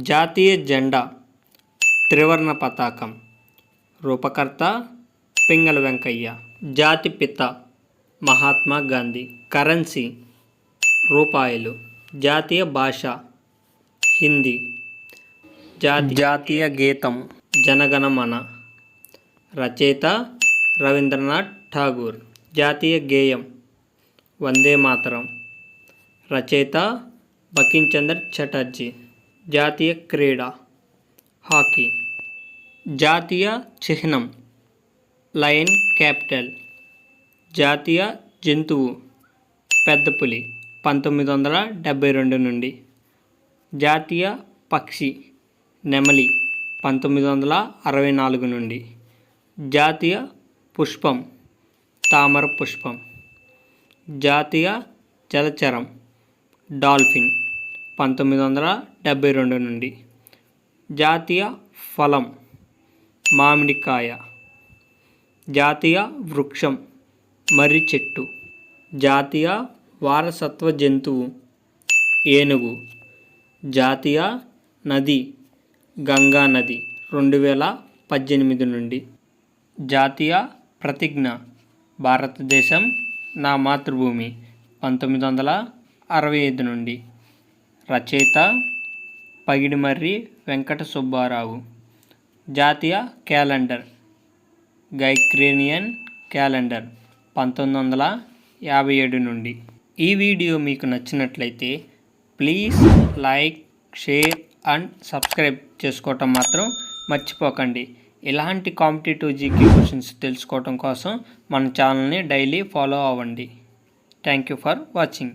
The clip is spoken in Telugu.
జాతీయ జెండా త్రివర్ణ పతాకం. రూపకర్త పింగళ వెంకయ్య. జాతిపిత మహాత్మా గాంధీ. కరెన్సీ రూపాయలు. జాతీయ భాష హిందీ. జాతి జాతీయ గీతం. జనగణమన. రచయిత రవీంద్రనాథ్ ఠాగూర్. జాతీయ గేయం వందే మాతరం. రచయిత బకించంద్ర చటర్జీ. జాతీయ క్రీడ హాకీ. జాతీయ చిహ్నం లయన్ క్యాపిటల్. జాతీయ జంతువు పెద్ద పులి పంతొమ్మిది వందల డెబ్భై రెండు నుండి. జాతీయ పక్షి నెమలి పంతొమ్మిది వందల అరవై నాలుగు నుండి. జాతీయ పుష్పం తామర పుష్పం. జాతీయ జలచరం డాల్ఫిన్ పంతొమ్మిది వందల డెబ్భై రెండు నుండి. జాతీయ ఫలం మామిడికాయ. జాతీయ వృక్షం మర్రి చెట్టు. జాతీయ వారసత్వ జంతువు ఏనుగు. జాతీయ నది గంగా నది రెండు వేల పద్దెనిమిది నుండి. జాతీయ ప్రతిజ్ఞ భారతదేశం నా మాతృభూమి పంతొమ్మిది వందల అరవై ఐదు నుండి. రచయిత పగిడిమర్రి వెంకట సుబ్బారావు. జాతీయ క్యాలెండర్. గైక్రేనియన్ క్యాలెండర్ పంతొమ్మిది వందల యాభై ఏడు నుండి. ఈ వీడియో మీకు నచ్చినట్లయితే please like share and subscribe చేసుకోవటం మాత్రం మర్చిపోకండి. ఇలాంటి కాంపిటేటివ్ జీకే క్వశ్చన్స్ తెలుసుకోవటం కోసం మన ఛానల్ని డైలీ ఫాలో అవ్వండి. Thank you for watching.